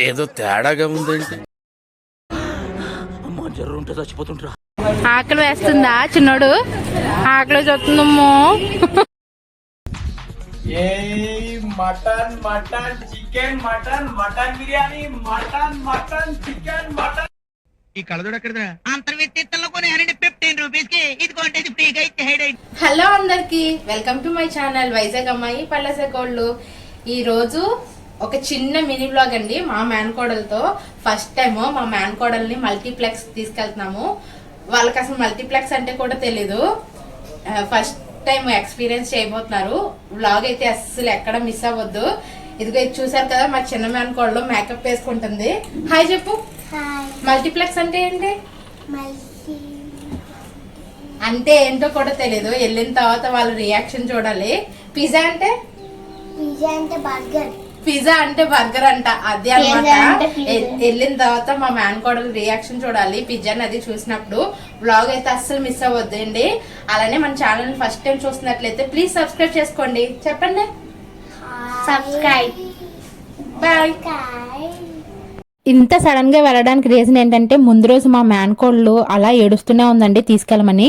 ఏదో తేడాగా ఉందేంటి అమ్మ జర్రు ఉంటే చచ్చిపోతుంటారా ఆకలి వేస్తుందా చిన్నోడు? ఆకలి చూస్తుందమ్మో. ఏ mutton mutton chicken mutton mutton biryani mutton mutton chicken mutton. ఈ కళ్ళజోడు ఎక్కడదా అంతర్వ్యక్తిత్వంలో కొని అరటి ఫిఫ్టీన్ రూపీస్కి ఇది కొంటే ఫ్రీగా ఇచ్చేయడే హలో అందరికి welcome to my channel Vizag అమ్మాయి పల్లెసకోళ్ళు ఈ రోజు ఒక చిన్న మినీ బ్లాగ్ అండి. మా మేనకోడలతో ఫస్ట్ టైం మా మేనకోడల్ని మల్టీప్లెక్స్ తీసుకెళ్తున్నాము. వాళ్ళకి అసలు మల్టీప్లెక్స్ అంటే కూడా తెలీదు. ఫస్ట్ టైం ఎక్స్పీరియన్స్ చేయబోతున్నారు. వ్లాగ్ అయితే అస్సలు ఎక్కడ మిస్ అవ్వద్దు. ఇదిగో ఇది చూసారు కదా మా చిన్న మేనకోడలు మేకప్ వేసుకుంటుంది. హాయ్ చెప్పు. మల్టీప్లెక్స్ అంటే ఏంటి? అంటే ఏంటో కూడా తెలీదు. వెళ్ళిన తర్వాత వాళ్ళ రియాక్షన్ చూడాలి. పిజ్జా అంటే? పిజ్జా అంటే బర్గర్ పిజ్జా అంటే బర్గర్ అంట అదే అనమాట. వెళ్ళిన తర్వాత మా మ్యాన్ కోడలు రియాక్షన్ చూడాలి పిజ్జాని అది చూసినప్పుడు. బ్లాగ్ అయితే అస్సలు మిస్ అవ్వద్దండి. అలానే మన ఛానల్ ఫస్ట్ టైం చూస్తున్నట్లయితే ప్లీజ్ సబ్స్క్రైబ్ చేసుకోండి. చెప్పండి. సబ్స్క్రైబ్ బాయ్ ఇంత సడన్గా వెళ్ళడానికి రీజన్ ఏంటంటే ముందు రోజు మా మ్యాన్ కోళ్ళు అలా ఏడుస్తూనే ఉందండి తీసుకెళ్ళమని.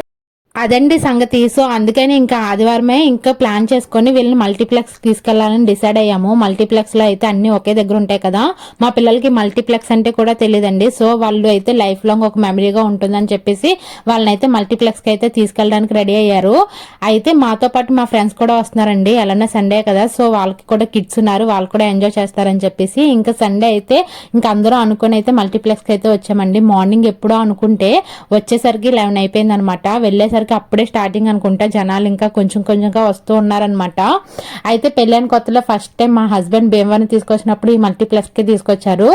అదండి సంగతి. సో అందుకని ఇంకా ఆదివారమే ఇంకా ప్లాన్ చేసుకొని వీళ్ళని మల్టీప్లెక్స్ తీసుకెళ్ళాలని డిసైడ్ అయ్యాము. మల్టీప్లెక్స్లో అయితే అన్ని ఒకే దగ్గర ఉంటాయి కదా. మా పిల్లలకి మల్టీప్లెక్స్ అంటే కూడా తెలియదండి సో వాళ్ళు అయితే లైఫ్ లాంగ్ ఒక మెమరీగా ఉంటుందని చెప్పేసి వాళ్ళని అయితే మల్టీప్లెక్స్కి అయితే తీసుకెళ్ళడానికి రెడీ అయ్యారు. అయితే మాతో పాటు మా ఫ్రెండ్స్ కూడా వస్తున్నారండి. ఎలానే సండే కదా. సో వాళ్ళకి కూడా కిడ్స్ ఉన్నారు. వాళ్ళు కూడా ఎంజాయ్ చేస్తారని చెప్పేసి ఇంకా సండే అయితే ఇంకా అందరూ అనుకుని అయితే మల్టీప్లెక్స్కి అయితే వచ్చామండి. మార్నింగ్ ఎప్పుడో అనుకుంటే వచ్చేసరికి లెవెన్ అయిపోయింది అనమాట వెళ్ళేసరికి అప్పుడే స్టార్టింగ్ అనుకుంటా. జనాలు ఇంకా కొంచెం కొంచెంగా వస్తూ ఉన్నారనమాట అయితే పెళ్ళైన కొత్తలో ఫస్ట్ టైం మా హస్బెండ్ భీమవరం తీసుకొచ్చినప్పుడు ఈ మల్టీప్లెక్స్కి తీసుకొచ్చారు.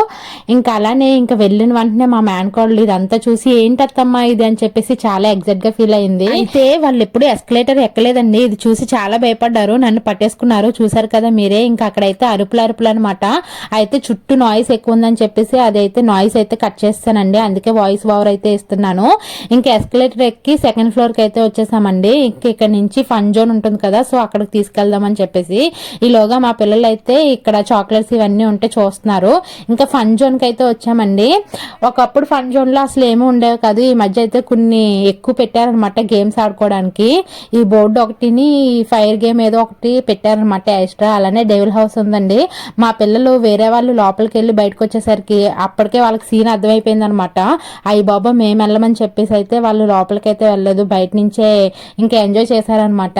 ఇంకా అలానే ఇంకా వెళ్ళిన వెంటనే మా మ్యాన్ కోడలు ఇదంతా చూసి ఏంటత్తమ్మా ఇది? అని చెప్పేసి చాలా ఎగ్జైట్గా ఫీల్ అయింది. అయితే వాళ్ళు ఎప్పుడు ఎస్కలేటర్ ఎక్కలేదండి. ఇది చూసి చాలా భయపడ్డారు. నన్ను పట్టేసుకున్నారు. చూసారు కదా మీరే. ఇంకా అక్కడైతే అరుపులు అరుపులు అనమాట అయితే చుట్టూ నాయిస్ ఎక్కువ ఉందని చెప్పేసి అదైతే నాయిస్ అయితే కట్ చేస్తానండి. అందుకే వాయిస్ ఓవర్ అయితే ఇస్తున్నాను. ఇంకా ఎస్కలేటర్ ఎక్కి సెకండ్ ఫ్లోర్కి అయితే వచ్చేసామండి. ఇంకా ఇక్కడ నుంచి ఫన్ జోన్ ఉంటుంది కదా సో అక్కడికి తీసుకెళ్దామని చెప్పేసి ఈలోగా మా పిల్లలు అయితే ఇక్కడ చాక్లెట్స్ ఇవన్నీ ఉంటే చూస్తున్నారు. ఇంకా ఫన్ జోన్కి అయితే వచ్చామండి. ఒకప్పుడు ఫన్ జోన్లో అసలు ఏమీ ఉండేవి కాదు. ఈ మధ్య అయితే కొన్ని ఎక్కువ పెట్టారనమాట గేమ్స్ ఆడుకోవడానికి. ఈ బోర్డు ఒకటిని ఫైర్ గేమ్ ఏదో ఒకటి పెట్టారనమాట ఎక్స్ట్రా అలానే డెవిల్ హౌస్ ఉందండి. మా పిల్లలు వేరే వాళ్ళు లోపలికి వెళ్ళి బయటకు వచ్చేసరికి అప్పటికే వాళ్ళకి సీన్ అర్థమైపోయింది అనమాట అయ్యి బాబా మేము వెళ్ళమని చెప్పేసి అయితే వాళ్ళు లోపలికి అయితే వెళ్ళలేదు. బయట నుంచే ఇంకా ఎంజాయ్ చేశారనమాట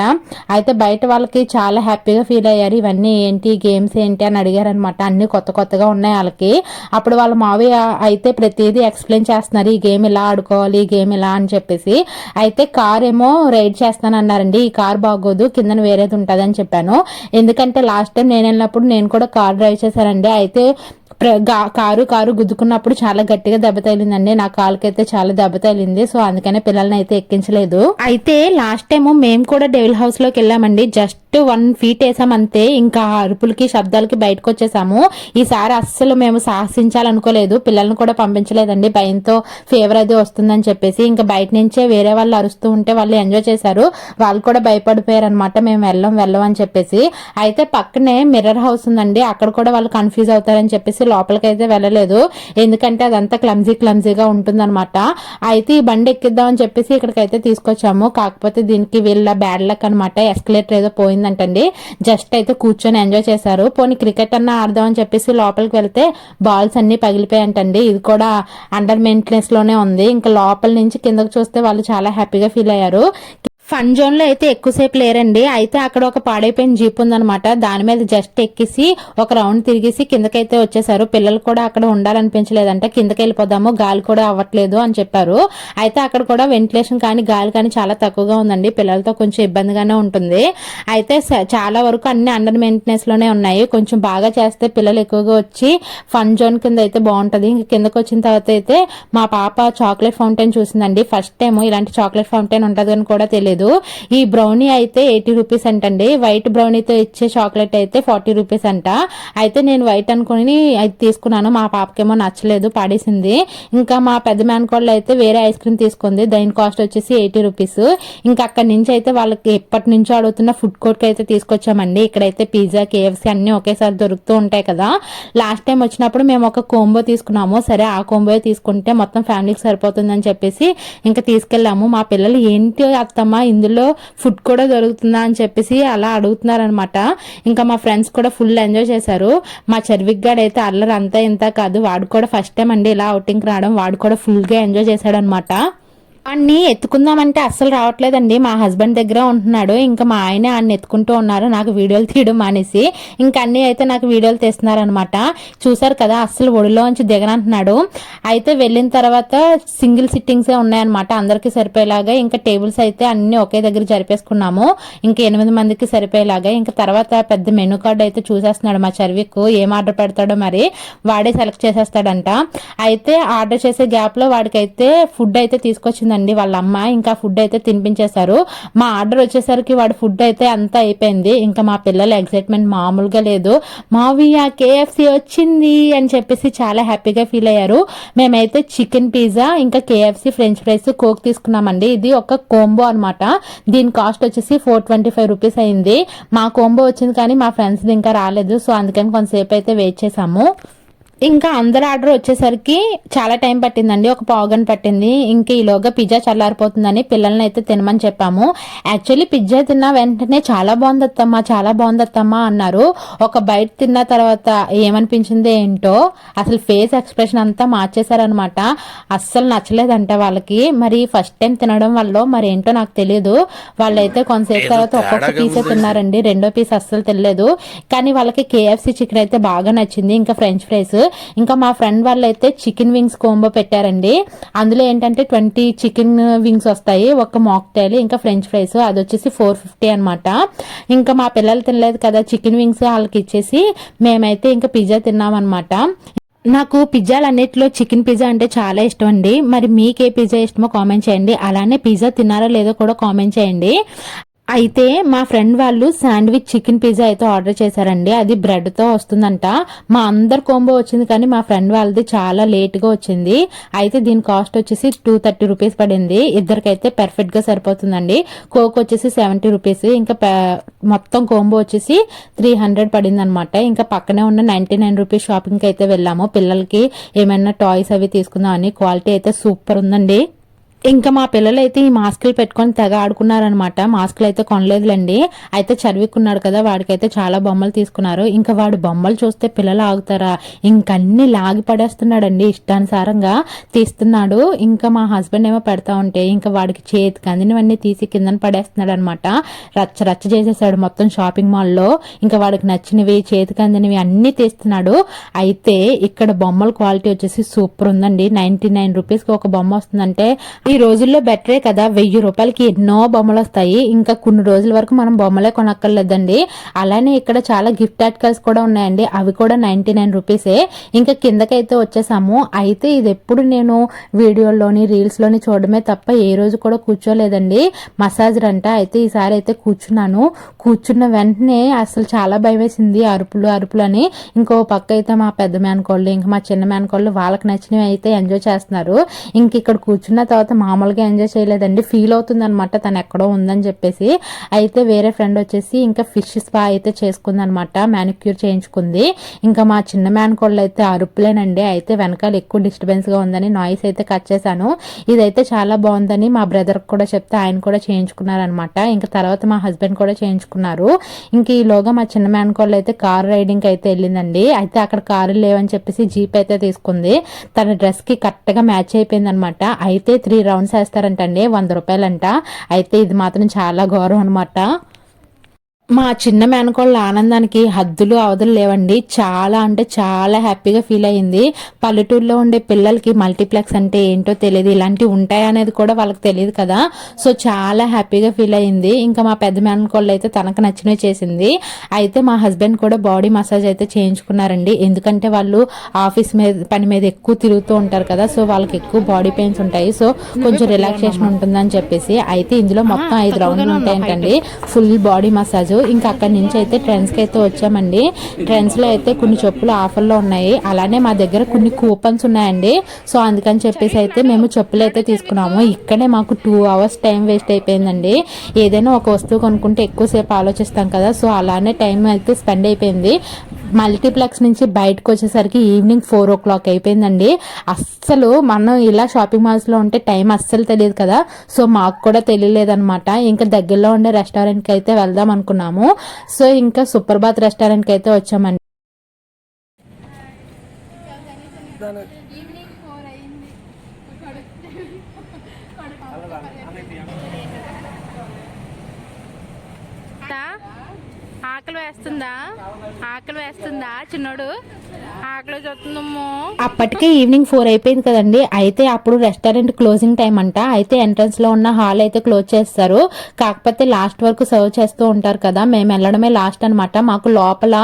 అయితే బయట వాళ్ళకి చాలా హ్యాపీగా ఫీల్ అయ్యారు. ఇవన్నీ ఏంటి గేమ్స్ ఏంటి అని అడిగారనమాట అన్ని కొత్త కొత్తగా ఉన్నాయి వాళ్ళకి. అప్పుడు వాళ్ళ మావయ్య అయితే ప్రతిదీ ఎక్స్ప్లెయిన్ చేస్తున్నారు. ఈ గేమ్ ఇలా ఆడుకోవాలి ఈ గేమ్ ఇలా అని చెప్పేసి. అయితే కార్ ఏమో రైడ్ చేస్తానన్నారండి. ఈ కార్ బాగోదు కిందన వేరేది ఉంటుంది అని చెప్పాను. ఎందుకంటే లాస్ట్ టైం నేను వెళ్ళినప్పుడు నేను కూడా కార్ డ్రైవ్ చేశానండి. అయితే కారు కారు గుద్దుకున్నప్పుడు చాలా గట్టిగా దెబ్బ తగిలిందండి. నా కాలుకైతే చాలా దెబ్బ తగిలింది. సో అందుకనే పిల్లల్ని అయితే ఎక్కించలేదు. అయితే లాస్ట్ టైం మేము కూడా డెవిల్ హౌస్లోకి వెళ్ళామండి. జస్ట్ వన్ ఫీట్ వేసాం అంతే. ఇంకా అరుపులకి శబ్దాలకి బయటకు వచ్చేసాము. ఈసారి అస్సలు మేము సాహసించాలనుకోలేదు. పిల్లల్ని కూడా పంపించలేదండి. భయంతో ఫీవర్ అది వస్తుందని చెప్పేసి ఇంకా బయట నుంచే వేరే వాళ్ళు అరుస్తూ ఉంటే వాళ్ళు ఎంజాయ్ చేశారు. వాళ్ళు కూడా భయపడిపోయారు అనమాట మేము వెళ్ళం వెళ్ళం అని చెప్పేసి. అయితే పక్కనే మిర్రర్ హౌస్ ఉందండి. అక్కడ కూడా వాళ్ళు కన్ఫ్యూజ్ అవుతారని చెప్పేసి లోపలికి అయితే వెళ్ళలేదు. ఎందుకంటే అదంతా క్లమ్జీ క్లమ్జీగా ఉంటుందన్నమాట. అయితే ఈ బండి ఎక్కిద్దాం అని చెప్పేసి ఇక్కడికైతే తీసుకొచ్చాము. కాకపోతే దీనికి వీళ్ళ బ్యాడ్ లక్ అనమాట ఎస్కలేటర్ ఏదో పోయిందంటండి. జస్ట్ అయితే కూర్చొని ఎంజాయ్ చేశారు. పోనీ క్రికెట్ అన్న ఆడదాం అని చెప్పేసి లోపలికి వెళ్తే బాల్స్ అన్ని పగిలిపోయాయంటండి. ఇది కూడా అండర్ మెయింటెనెన్స్లోనే ఉంది. ఇంకా లోపల నుంచి కిందకు చూస్తే వాళ్ళు చాలా హ్యాపీగా ఫీల్ అయ్యారు. ఫన్ జోన్లో అయితే ఎక్కువసేపు లేరండి. అయితే అక్కడ ఒక పాడైపోయిన జీప్ ఉందనమాట దాని మీద జస్ట్ ఎక్కిసి ఒక రౌండ్ తిరిగేసి కిందకైతే వచ్చేసారు. పిల్లలు కూడా అక్కడ ఉండాలనిపించలేదంట. కిందకి వెళ్ళిపోదాము గాలి కూడా అవ్వట్లేదు అని చెప్పారు. అయితే అక్కడ కూడా వెంటిలేషన్ కానీ గాలి కానీ చాలా తక్కువగా ఉందండి. పిల్లలతో కొంచెం ఇబ్బందిగానే ఉంటుంది. అయితే చాలా వరకు అన్ని అండర్ మెయింటెనెన్స్లోనే ఉన్నాయి. కొంచెం బాగా చేస్తే పిల్లలు ఎక్కువగా వచ్చి ఫన్ జోన్ కింద అయితే బాగుంటుంది. ఇంక కిందకు వచ్చిన తర్వాత అయితే మా పాప చాక్లెట్ ఫౌంటైన్ చూసిందండి. ఫస్ట్ టైం ఇలాంటి చాక్లెట్ ఫౌంటైన్ ఉంటుంది అని కూడా తెలియదు. నచ్చలేదు ఈ బ్రౌనీ అయితే ఎయిటీ రూపీస్ అంటండి. వైట్ బ్రౌనీతో ఇచ్చే చాక్లెట్ అయితే ఫార్టీ రూపీస్ అంట. అయితే నేను వైట్ అనుకుని అది తీసుకున్నాను. మా పాపకేమో నచ్చలేదు పాడేసింది. ఇంకా మా పెద్ద మేనకోళ్ళు అయితే వేరే ఐస్ క్రీమ్ తీసుకుంది. దాని కాస్ట్ వచ్చేసి ఎయిటీ రూపీస్ ఇంకా అక్కడి నుంచి అయితే వాళ్ళకి ఎప్పటి నుంచో అడుగుతున్న ఫుడ్ కోర్ట్ అయితే తీసుకొచ్చామండి. ఇక్కడైతే పిజ్జా కేఎఫ్సీ అన్ని ఒకేసారి దొరుకుతూ ఉంటాయి కదా. లాస్ట్ టైం వచ్చినప్పుడు మేము ఒక కోంబో తీసుకున్నాము. సరే ఆ కోంబో తీసుకుంటే మొత్తం ఫ్యామిలీకి సరిపోతుందని చెప్పేసి ఇంకా తీసుకెళ్ళాము. మా పిల్లలు ఏంటి అత్తమ్మ ఇందులో ఫుడ్ కూడా దొరుకుతుందా అని చెప్పేసి అలా అడుగుతున్నారనమాట ఇంకా మా ఫ్రెండ్స్ కూడా ఫుల్ ఎంజాయ్ చేశారు. మా చర్విక్గాడ్ అయితే అల్లరి అంతా ఇంత కాదు. వాడు కూడా ఫస్ట్ టైం అండి ఇలా అవుటింగ్కి రావడం. వాడు కూడా ఫుల్గా ఎంజాయ్ చేశాడనమాట వాడిని ఎత్తుకుందామంటే అస్సలు రావట్లేదండి. మా హస్బెండ్ దగ్గర ఉంటున్నాడు. ఇంకా మా ఆయన ఆయన ఎత్తుకుంటూ ఉన్నారు. నాకు వీడియోలు తీయడం మానేసి ఇంకా అన్నీ అయితే నాకు వీడియోలు తీస్తున్నారనమాట చూసారు కదా అస్సలు ఒడిలోంచి దిగనంటున్నాడు. అయితే వెళ్ళిన తర్వాత సింగిల్ సిట్టింగ్సే ఉన్నాయన్నమాట. అందరికీ సరిపోయేలాగా ఇంకా టేబుల్స్ అయితే అన్నీ ఒకే దగ్గర జరిపేసుకున్నాము. ఇంకా ఎనిమిది మందికి సరిపోయేలాగా ఇంకా తర్వాత పెద్ద మెనూ కార్డ్ అయితే చూసేస్తున్నాడు మా చర్విక్ ఏం ఆర్డర్ పెడతాడో మరి వాడే సెలెక్ట్ చేసేస్తాడంట. అయితే ఆర్డర్ చేసే గ్యాప్లో వాడికైతే ఫుడ్ అయితే తీసుకొచ్చిందండి వాళ్ళ అమ్మ ఇంకా ఫుడ్ అయితే తినిపించేశారు. మా ఆర్డర్ వచ్చేసరికి వాడి ఫుడ్ అయితే అంతా అయిపోయింది. ఇంకా మా పిల్లల ఎక్సైట్మెంట్ మామూలుగా లేదు. మావియా కేఎఫ్సి వచ్చింది అని చెప్పేసి చాలా హ్యాపీగా ఫీల్ అయ్యారు. మేమైతే చికెన్ పిజ్జా ఇంకా కేఎఫ్సి ఫ్రెంచ్ ఫ్రైస్ కోక్ తీసుకున్నామండి. ఇది ఒక కోంబో అనమాట దీని కాస్ట్ వచ్చేసి ఫోర్ ట్వంటీ ఫైవ్ రూపీస్ అయింది. మా కోంబో వచ్చింది కానీ మా ఫ్రెండ్స్ది ఇంకా రాలేదు. సో అందుకని కొంతసేపు అయితే వెయిట్ చేసాము ఇంకా అందరు ఆర్డర్ వచ్చేసరికి చాలా టైం పట్టిందండి. ఒక పావు గంట పట్టింది. ఇంకా ఈలోగా పిజ్జా చల్లారిపోతుందని పిల్లల్ని అయితే తినమని చెప్పాము. యాక్చువల్లీ పిజ్జా తిన్న వెంటనే చాలా బాగుంది అత్తమ్మా చాలా బాగుంది అత్తమ్మా అన్నారు. ఒక బయట తిన్న తర్వాత ఏమనిపించింది ఏంటో అసలు ఫేస్ ఎక్స్ప్రెషన్ అంతా మార్చేశారనమాట అస్సలు నచ్చలేదంట వాళ్ళకి. మరి ఫస్ట్ టైం తినడం వల్ల మరి ఏంటో నాకు తెలియదు వాళ్ళైతే కొంతసేపు తర్వాత ఒక్కొక్క పీసే. తిన్నారండి. రెండో పీస్ అస్సలు తెలియలేదు కానీ వాళ్ళకి కేఎఫ్సి చికెన్ అయితే బాగా నచ్చింది. ఇంకా ఫ్రెంచ్ ఫ్రైస్ ఇంకా మా ఫ్రెండ్ వాళ్ళు అయితే చికెన్ వింగ్స్ కోంబో పెట్టారండి. అందులో ఏంటంటే ట్వంటీ చికెన్ వింగ్స్ వస్తాయి ఒక మాక్టైల్ ఇంకా ఫ్రెంచ్ ఫ్రైస్ అది వచ్చేసి ఫోర్ ఫిఫ్టీ అనమాట ఇంకా మా పిల్లలు తినలేదు కదా చికెన్ వింగ్స్ వాళ్ళకి ఇచ్చేసి మేమైతే ఇంకా పిజ్జా తిన్నామన్నమాట. నాకు పిజ్జాలన్నింటిలో చికెన్ పిజ్జా అంటే చాలా ఇష్టం అండి. మరి మీకు ఏ పిజ్జా ఇష్టమో కామెంట్ చేయండి. అలానే పిజ్జా తిన్నారో లేదో కూడా కామెంట్ చేయండి. అయితే మా ఫ్రెండ్ వాళ్ళు శాండ్విచ్ చికెన్ పిజ్జా అయితే ఆర్డర్ చేశారండి. అది బ్రెడ్తో వస్తుందంట. మా అందరు కోంబో వచ్చింది కానీ మా ఫ్రెండ్ వాళ్ళది చాలా లేట్గా వచ్చింది. అయితే దీని కాస్ట్ వచ్చేసి టూ థర్టీ రూపీస్ పడింది. ఇద్దరికైతే పెర్ఫెక్ట్గా సరిపోతుందండి. కోక్ వచ్చేసి సెవెంటీ రూపీస్. ఇంకా మొత్తం కోంబో వచ్చేసి త్రీ హండ్రెడ్ పడింది అనమాట ఇంకా పక్కనే ఉన్న నైన్టీ నైన్ రూపీస్ షాపింగ్కి అయితే వెళ్ళాము. పిల్లలకి ఏమైనా టాయ్స్ అవి తీసుకుందాం అని క్వాలిటీ అయితే సూపర్ ఉందండి. ఇంకా మా పిల్లలు అయితే ఈ మాస్కులు పెట్టుకొని తెగ ఆడుకున్నారనమాట మాస్కులు అయితే కొనలేదులేండి. అయితే చదివికున్నాడు కదా వాడికైతే చాలా బొమ్మలు తీసుకున్నారు. ఇంకా వాడు బొమ్మలు చూస్తే పిల్లలు ఆగుతారా? ఇంకన్నీ లాగి పడేస్తున్నాడండి ఇష్టానుసారంగా తీస్తున్నాడు. ఇంకా మా హస్బెండ్ ఏమో పెడతా ఉంటే ఇంకా వాడికి చేతికి అందినవన్నీ తీసి కిందన పడేస్తున్నాడు అనమాట రచ్చ రచ్చ చేసేసాడు మొత్తం షాపింగ్ మాల్లో. ఇంకా వాడికి నచ్చినవి చేతికి అందినవి అన్నీ తీస్తున్నాడు. అయితే ఇక్కడ బొమ్మల క్వాలిటీ వచ్చేసి సూపర్ ఉందండి. నైన్టీ నైన్ రూపీస్కి ఒక బొమ్మ వస్తుందంటే ఈ రోజుల్లో బెటరే కదా వెయ్యి రూపాయలకి ఎన్నో బొమ్మలు వస్తాయి. ఇంకా కొన్ని రోజుల వరకు మనం బొమ్మలే కొనక్కర్లేదండి. అలానే ఇక్కడ చాలా గిఫ్ట్ ఆర్టికల్స్ కూడా ఉన్నాయండి. అవి కూడా నైన్టీ నైన్ రూపీసే. ఇంకా కిందకైతే వచ్చేసాము. అయితే ఇది ఎప్పుడు నేను వీడియోల్లోని రీల్స్లోని చూడడమే తప్ప ఏ రోజు కూడా కూర్చోలేదండి. మసాజర్ అంట అయితే ఈసారి అయితే కూర్చున్నాను. కూర్చున్న వెంటనే అసలు చాలా భయం వేసింది. అరుపులు అరుపులు అని. ఇంకో పక్క అయితే మా పెద్ద మేనకోళ్ళు ఇంకా మా చిన్న మేనకోళ్ళు వాళ్ళకి నచ్చినవి అయితే ఎంజాయ్ చేస్తున్నారు. ఇంక ఇక్కడ కూర్చున్న తర్వాత మామూలుగా ఎంజాయ్ చేయలేదండి. ఫీల్ అవుతుంది అనమాట తను ఎక్కడో ఉందని చెప్పేసి. అయితే వేరే ఫ్రెండ్ వచ్చేసి ఇంకా ఫిష్ స్పా అయితే చేసుకుంది అనమాట మ్యానిక్యూర్ చేయించుకుంది. ఇంకా మా చిన్న మ్యాన్కోళ్ళు అయితే అరుపులేనండి. అయితే వెనకాల ఎక్కువ డిస్టర్బెన్స్గా ఉందని నాయిస్ అయితే కట్ చేశాను. ఇదైతే చాలా బాగుందని మా బ్రదర్కి కూడా చెప్తే ఆయన కూడా చేయించుకున్నారనమాట ఇంకా తర్వాత మా హస్బెండ్ కూడా చేయించుకున్నారు. ఇంక ఈలోగా మా చిన్న మ్యాన్కోళ్ళు అయితే కారు రైడింగ్ అయితే వెళ్ళిందండి. అయితే అక్కడ కారు లేవని చెప్పేసి జీప్ అయితే తీసుకుంది. తన డ్రెస్కి కరెక్ట్గా మ్యాచ్ అయిపోయింది అనమాట అయితే త్రీ రౌండ్స్ వేస్తారంటండి వంద రూపాయలంట. అయితే ఇది మాత్రం చాలా గౌరవం అనమాట మా చిన్న మేనకోళ్ళ ఆనందానికి హద్దులు అవధులు లేవండి. చాలా అంటే చాలా హ్యాపీగా ఫీల్ అయ్యింది. పల్లెటూరులో ఉండే పిల్లలకి మల్టీప్లెక్స్ అంటే ఏంటో తెలియదు ఇలాంటివి ఉంటాయి అనేది కూడా వాళ్ళకి తెలియదు కదా. సో చాలా హ్యాపీగా ఫీల్ అయ్యింది. ఇంకా మా పెద్ద మేనకోళ్ళు అయితే తనకు నచ్చినవి చేసింది. అయితే మా హస్బెండ్ కూడా బాడీ మసాజ్ అయితే చేయించుకున్నారండి. ఎందుకంటే వాళ్ళు ఆఫీస్ మీద పని మీద ఎక్కువ తిరుగుతూ ఉంటారు కదా. సో వాళ్ళకి ఎక్కువ బాడీ పెయిన్స్ ఉంటాయి. సో కొంచెం రిలాక్సేషన్ ఉంటుందని చెప్పేసి. అయితే ఇందులో మొత్తం ఐదు రౌండ్లు ఉంటాయంటండి. Full body massage. ఇంకా అక్కడి నుంచి అయితే ట్రెండ్స్కి అయితే వచ్చామండి. ట్రెండ్స్లో అయితే కొన్ని చెప్పులు ఆఫర్లో ఉన్నాయి. అలానే మా దగ్గర కొన్ని కూపన్స్ ఉన్నాయండి. సో అందుకని చెప్పేసి అయితే మేము చెప్పులు అయితే తీసుకున్నాము. ఇక్కడే మాకు టూ అవర్స్ టైం వేస్ట్ అయిపోయిందండి. ఏదైనా ఒక వస్తువు కొనుక్కుంటే ఎక్కువసేపు ఆలోచిస్తాం కదా. సో అలానే టైం అయితే స్పెండ్ అయిపోయింది. మల్టీప్లెక్స్ నుంచి బయటకు వచ్చేసరికి ఈవినింగ్ ఫోర్ ఓ క్లాక్ అయిపోయిందండి. అస్సలు మనం ఇలా షాపింగ్ మాల్స్లో ఉంటే టైం అస్సలు తెలియదు కదా. సో మాకు కూడా తెలియలేదన్నమాట. ఇంకా దగ్గరలో ఉండే రెస్టారెంట్కి అయితే వెళ్దాం అనుకున్నాం. అనుకున్నాము సో ఇంకా సుప్రభాత్ రెస్టారెంట్కి అయితే వచ్చామండి. ఆకలి వేస్తుందా? ఆకలి వేస్తుందా? చిన్నోడు? అప్పటికే ఈవినింగ్ ఫోర్ అయిపోయింది కదండి. అయితే అప్పుడు రెస్టారెంట్ క్లోజింగ్ టైం అంట. అయితే ఎంట్రన్స్లో ఉన్న హాల్ అయితే క్లోజ్ చేస్తారు. కాకపోతే లాస్ట్ వరకు సర్వ్ చేస్తూ ఉంటారు కదా. మేము వెళ్ళడమే లాస్ట్ అనమాట మాకు లోపల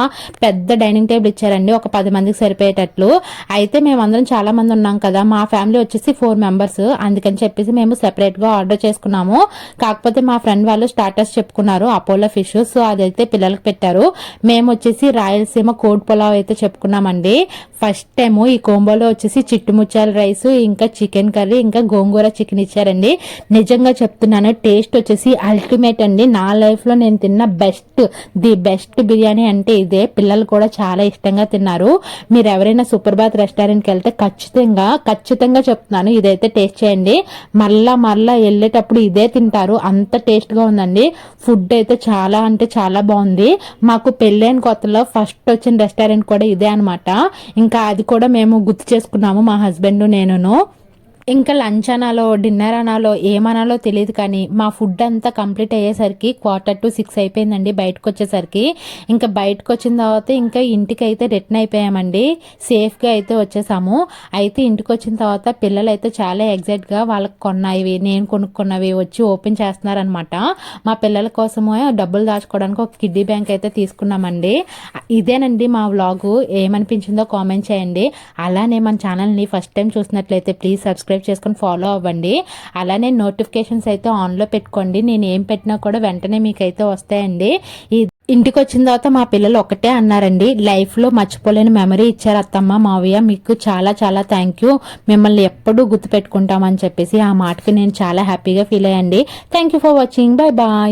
పెద్ద డైనింగ్ టేబుల్ ఇచ్చారండి. ఒక పది మందికి సరిపోయేటట్లు. అయితే మేమందరం చాలా మంది ఉన్నాం కదా. మా ఫ్యామిలీ వచ్చేసి ఫోర్ మెంబర్స్. అందుకని చెప్పేసి మేము సెపరేట్గా ఆర్డర్ చేసుకున్నాము. కాకపోతే మా ఫ్రెండ్ వాళ్ళు స్టార్టర్స్ చెప్పుకున్నారు. Apollo fish. సో అదైతే పిల్లలకు పెట్టారు. మేము వచ్చేసి రాయలసీమ కోడ్ పులావ్ అయితే చెప్పుకున్నామండి. ఫస్ట్ టైం ఈ కోంబోలో వచ్చేసి చిట్టుముచ్చాల రైస్ ఇంకా చికెన్ కర్రీ ఇంకా గోంగూర చికెన్ ఇచ్చారండి. నిజంగా చెప్తున్నాను టేస్ట్ వచ్చేసి అల్టిమేట్ అండి. నా లైఫ్లో నేను తిన్న బెస్ట్ ది బెస్ట్ బిర్యానీ అంటే ఇదే. పిల్లలు కూడా చాలా ఇష్టంగా తిన్నారు. మీరు ఎవరైనా సుప్రభాత్ రెస్టారెంట్కి వెళ్తే ఖచ్చితంగా ఖచ్చితంగా చెప్తున్నాను ఇదైతే టేస్ట్ చేయండి. మళ్ళా మళ్ళా వెళ్ళేటప్పుడు ఇదే తింటారు. అంత టేస్ట్గా ఉందండి. ఫుడ్ అయితే చాలా అంటే చాలా బాగుంది. మాకు పెళ్ళైన కొత్తలో ఫస్ట్ వచ్చిన రెస్టారెంట్ కూడా ఇదే అన్నమాట. ఇంకా అది కూడా మేము గుర్తు చేసుకున్నాము మా హస్బెండ్ నేనును. ఇంకా లంచ్ అనాలో డిన్నర్ అనాలో ఏమనాలో తెలియదు కానీ మా ఫుడ్ అంతా కంప్లీట్ అయ్యేసరికి క్వార్టర్ టు సిక్స్ అయిపోయిందండి బయటకు వచ్చేసరికి ఇంకా బయటకు వచ్చిన తర్వాత ఇంకా ఇంటికి అయితే రిటర్న్ అయిపోయామండి. సేఫ్గా అయితే వచ్చేసాము. అయితే ఇంటికి వచ్చిన తర్వాత పిల్లలు అయితే చాలా ఎగ్జైట్గా వాళ్ళకి కొన్నవి నేను కొనుక్కున్నవి వచ్చి ఓపెన్ చేస్తున్నారనమాట మా పిల్లల కోసము డబ్బులు దాచుకోవడానికి ఒక కిడ్డీ బ్యాంక్ అయితే తీసుకున్నామండి. ఇదేనండి మా వ్లాగు. ఏమనిపించిందో కామెంట్ చేయండి. అలానే మన ఛానల్ని ఫస్ట్ టైం చూసినట్లయితే ప్లీజ్ సబ్స్క్రైబ్ చేసుకొని ఫాలో అవ్వండి. అలానే నోటిఫికేషన్స్ అయితే ఆన్లో పెట్టుకోండి. నేను ఏం పెట్టినా కూడా వెంటనే మీకైతే వస్తాయండి. ఈ ఇంటికి వచ్చిన తర్వాత మా పిల్లలు ఒకటే అన్నారండి. లైఫ్లో మర్చిపోలేని మెమరీ ఇచ్చారు అత్తమ్మ మావయ్య. మీకు చాలా చాలా థ్యాంక్ యూ మిమ్మల్ని ఎప్పుడూ గుర్తుపెట్టుకుంటామని చెప్పేసి ఆ మాటకి నేను చాలా హ్యాపీగా ఫీల్ అయ్యండి thank you for watching bye bye